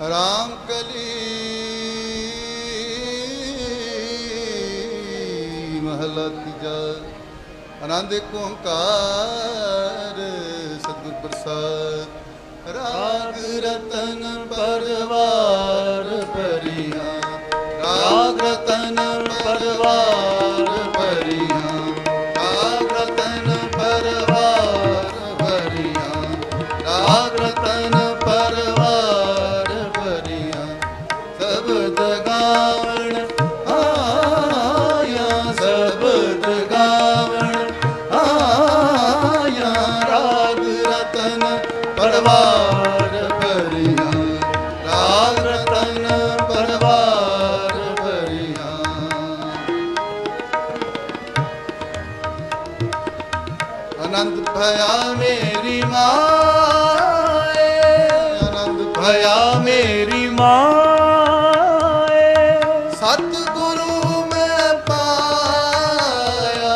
ਰਾਮ ਕਲੀ ਮਹਲਾ ਤੀਜਾ। ਆਨੰਦ ਓੰਕਾਰ, ਸਤਿਗੁਰ ਪ੍ਰਸਾਦ। ਰਾਗ ਰਤਨ ਪਰਵਾਰ ਭਰੀਆਂ। ਰਾਗ ਰਤਨ ਪਰਵਾਰ ਸਬਦ ਗਾਵਣ, ਆਇਆ ਸਬਦ ਗਾਵਣ, ਆਇਆ ਰਾਗ ਰਤਨ ਪਰਵਾਰ ਭਰੀਆਂ। ਰਾਗ ਰਤਨ ਪਰਵਾਰ ਭਰੀਆਂ। ਆਨੰਦ ਭਇਆ ਮੇਰੀ ਮਾਂ ਆਨੰਦ ਭਇਆ ਮੇਰੀ ਮਾਂ ਪਾਇਆ,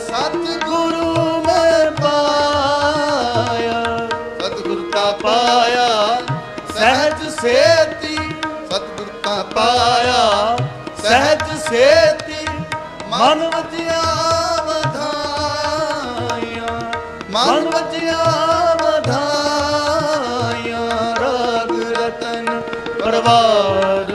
ਸਤਿਗੁਰੂ ਮੈਂ ਪਾਇਆ। ਸਤਿਗੁਰ ਪਾਇਆ, ਸਹਿਜ ਸੇਤੀ। ਸਤਿਗੁਰ ਪਾਇਆ, ਸਹਿਜ ਸੇਤੀ। ਮਨ ਵਜਿਆ ਵਧਾਈਆਂ ਮਨ ਵਜਿਆ ਵਧਾਈਆਂ ਰਾਗ ਰਤਨ ਪਰਵਾਰ